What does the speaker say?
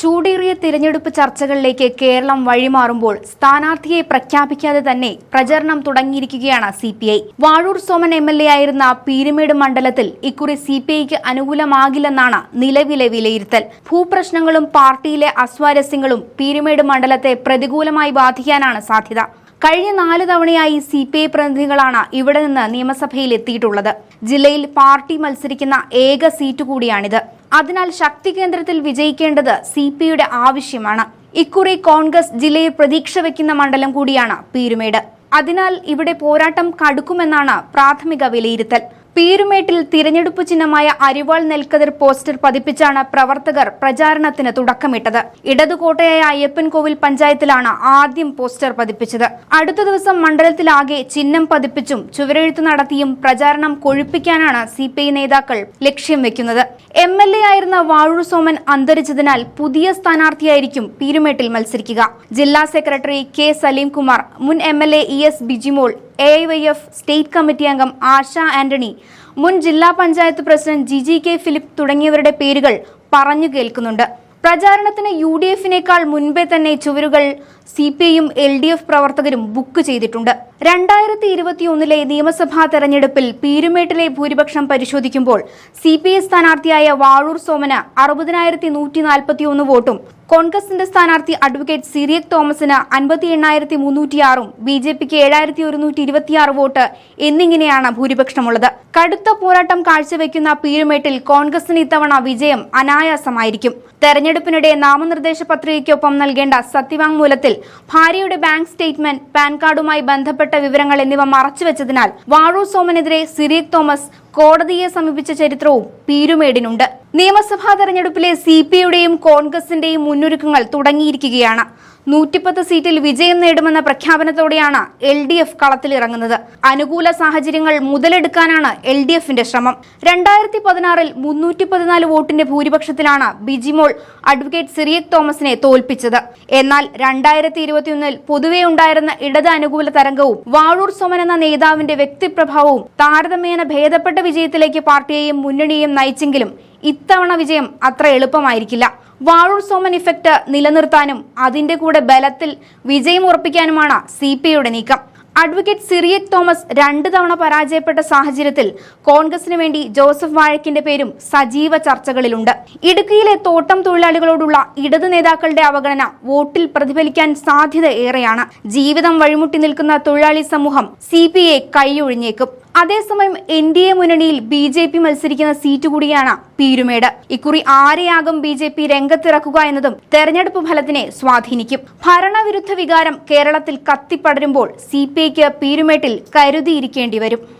ചൂടേറിയ തിരഞ്ഞെടുപ്പ് ചർച്ചകളിലേക്ക് കേരളം വഴിമാറുമ്പോൾ സ്ഥാനാർത്ഥിയെ പ്രഖ്യാപിക്കാതെ തന്നെ പ്രചരണം തുടങ്ങിയിരിക്കുകയാണ് C P I. Vazhoor Soman M L A ആയിരുന്ന പീരുമേട് മണ്ഡലത്തിൽ ഇക്കുറി സി പി ഐക്ക് അനുകൂലമാകില്ലെന്നാണ് നിലവിലെ വിലയിരുത്തൽ. ഭൂപ്രശ്നങ്ങളും പാർട്ടിയിലെ അസ്വാരസ്യങ്ങളും പീരുമേട് മണ്ഡലത്തെ പ്രതികൂലമായി ബാധിക്കാനാണ് സാധ്യത. കഴിഞ്ഞ നാല് തവണയായി സി പി ഐ പ്രതിനിധികളാണ് ഇവിടെ നിന്ന് നിയമസഭയിൽ എത്തിയിട്ടുള്ളത് ജില്ലയിൽ പാർട്ടി മത്സരിക്കുന്ന ഏക സീറ്റ് കൂടിയാണിത്. അതിനാൽ ശക്തി കേന്ദ്രത്തിൽ വിജയിക്കേണ്ടത് സി പി ഐയുടെ ആവശ്യമാണ്. ഇക്കുറി കോൺഗ്രസ് ജില്ലയിൽ പ്രതീക്ഷ വയ്ക്കുന്ന മണ്ഡലം കൂടിയാണ് പീരുമേട്. അതിനാൽ ഇവിടെ പോരാട്ടം കടുക്കുമെന്നാണ് പ്രാഥമിക വിലയിരുത്തൽ. പീരുമേട്ടിൽ തിരഞ്ഞെടുപ്പ് ചിഹ്നമായ അരിവാൾ നെൽക്കതിർ പോസ്റ്റർ പതിപ്പിച്ചാണ് പ്രവർത്തകർ പ്രചാരണത്തിന് തുടക്കമിട്ടത്. ഇടതുകോട്ടയായ അയ്യപ്പൻകോവിൽ പഞ്ചായത്തിലാണ് ആദ്യം പോസ്റ്റർ പതിപ്പിച്ചത്. അടുത്ത ദിവസം മണ്ഡലത്തിലാകെ ചിഹ്നം പതിപ്പിച്ചും ചുവരെഴുത്ത് നടത്തിയും പ്രചാരണം കൊഴുപ്പിക്കാനാണ് സി നേതാക്കൾ ലക്ഷ്യം വെക്കുന്നത്. എം എൽ എ ആയിരുന്ന വാഴൂർ സോമൻ അന്തരിച്ചതിനാൽ പുതിയ സ്ഥാനാർത്ഥിയായിരിക്കും പീരുമേട്ടിൽ മത്സരിക്കുക. ജില്ലാ സെക്രട്ടറി കെ സലീംകുമാർ മുൻ M L A E S Bijimol A I Y F state committee അംഗം ആശ ആന്റണി മുൻ ജില്ലാ പഞ്ചായത്ത് പ്രസിഡന്റ് ജിജി കെ ഫിലിപ്പ് തുടങ്ങിയവരുടെ പേരുകൾ പറഞ്ഞു കേൾക്കുന്നുണ്ട്. പ്രചാരണത്തിന് യു ഡി എഫിനേക്കാൾ മുൻപേ തന്നെ ചുവരുകൾ സി പി ഐയും എൽ ഡി എഫ് പ്രവർത്തകരും ബുക്ക് ചെയ്തിട്ടുണ്ട്. രണ്ടായിരത്തി ഇരുപത്തിയൊന്നിലെ നിയമസഭാ തെരഞ്ഞെടുപ്പിൽ പീരുമേട്ടിലെ ഭൂരിപക്ഷം പരിശോധിക്കുമ്പോൾ സി പി ഐ സ്ഥാനാർത്ഥിയായ വാഴൂർ സോമന് അറുപതിനായിരത്തി നൂറ്റി നാൽപ്പത്തിയൊന്ന് വോട്ടും കോൺഗ്രസിന്റെ സ്ഥാനാർത്ഥി അഡ്വക്കേറ്റ് സിറിയക് തോമസിന് അൻപത്തി എണ്ണായിരത്തി മുന്നൂറ്റിയാറും ബി ജെ പിക്ക് ഏഴായിരത്തി ഒരുന്നൂറ്റി ഇരുപത്തിയാറ് വോട്ട് എന്നിങ്ങനെയാണ് ഭൂരിപക്ഷമുള്ളത്. കടുത്ത പോരാട്ടം കാഴ്ചവെക്കുന്ന പീരുമേട്ടിൽ കോൺഗ്രസിന് ഇത്തവണ വിജയം അനായാസമായിരിക്കും. തെരഞ്ഞെടുപ്പിനിടെ നാമനിർദ്ദേശ പത്രികയ്ക്കൊപ്പം നൽകേണ്ട സത്യവാങ്മൂലത്തിൽ ഭാര്യയുടെ ബാങ്ക് സ്റ്റേറ്റ്മെന്റ് പാൻ കാർഡുമായി ബന്ധപ്പെട്ട വിവരങ്ങൾ എന്നിവ മറച്ചുവെച്ചതിനാൽ വാഴൂർ സോമനെതിരെ സിറിയക് തോമസ് കോടതിയെ സമീപിച്ച ചരിത്രവും പീരുമേടിനുണ്ട്. നിയമസഭാ തെരഞ്ഞെടുപ്പിലെ സി പി കോൺഗ്രസിന്റെയും മുന്നൊരുക്കങ്ങൾ തുടങ്ങിയിരിക്കുകയാണ്. നൂറ്റിപ്പത്ത് സീറ്റിൽ വിജയം നേടുമെന്ന പ്രഖ്യാപനത്തോടെയാണ് എൽ ഡി എഫ് കളത്തിലിറങ്ങുന്നത്. അനുകൂല സാഹചര്യങ്ങൾ മുതലെടുക്കാനാണ് എൽ ഡി എഫിന്റെ ശ്രമം. രണ്ടായിരത്തി പതിനാറിൽ മുന്നൂറ്റി പതിനാല് വോട്ടിന്റെ ഭൂരിപക്ഷത്തിലാണ് ബിജിമോൾ അഡ്വക്കേറ്റ് സിറിയക് തോമസിനെ തോൽപ്പിച്ചത്. എന്നാൽ രണ്ടായിരത്തി ഇരുപത്തിയൊന്നിൽ പൊതുവെ ഉണ്ടായിരുന്ന ഇടത് അനുകൂല തരംഗവും വാഴൂർ സോമൻ എന്ന നേതാവിന്റെ വ്യക്തിപ്രഭാവവും താരതമ്യേന ഭേദപ്പെട്ട വിജയത്തിലേക്ക് പാർട്ടിയെയും മുന്നണിയെയും നയിച്ചെങ്കിലും ഇത്തവണ വിജയം അത്ര എളുപ്പമായിരിക്കില്ല. വാഴൂർ സോമൻ ഇഫക്റ്റ് നിലനിർത്താനും അതിന്റെ കൂടെ ബലത്തിൽ വിജയം ഉറപ്പിക്കാനുമാണ് സി നീക്കം. അഡ്വക്കേറ്റ് സിറിയക് തോമസ് രണ്ട് തവണ പരാജയപ്പെട്ട സാഹചര്യത്തിൽ കോൺഗ്രസിന് വേണ്ടി ജോസഫ് വാഴക്കിന്റെ പേരും സജീവ ചർച്ചകളിലുണ്ട്. ഇടുക്കിയിലെ തോട്ടം തൊഴിലാളികളോടുള്ള ഇടത് നേതാക്കളുടെ അവഗണന വോട്ടിൽ പ്രതിഫലിക്കാൻ സാധ്യത ഏറെയാണ്. ജീവിതം വഴിമുട്ടി നിൽക്കുന്ന തൊഴിലാളി സമൂഹം സി പി ഐ കൈയൊഴിഞ്ഞേക്കും. അതേസമയം എൻ ഡി എ മുന്നണിയിൽ ബി ജെ പി മത്സരിക്കുന്ന സീറ്റ് കൂടിയാണ് പീരുമേട്. ഇക്കുറി ആരെയാകും ബി ജെ പി രംഗത്തിറക്കുക എന്നതും തെരഞ്ഞെടുപ്പ് ഫലത്തിനെ സ്വാധീനിക്കും. ഭരണവിരുദ്ധ വികാരം കേരളത്തിൽ കത്തിപ്പടരുമ്പോൾ സി പി ഐക്ക് പീരുമേട്ടിൽ കരുതിയിരിക്കേണ്ടി വരും.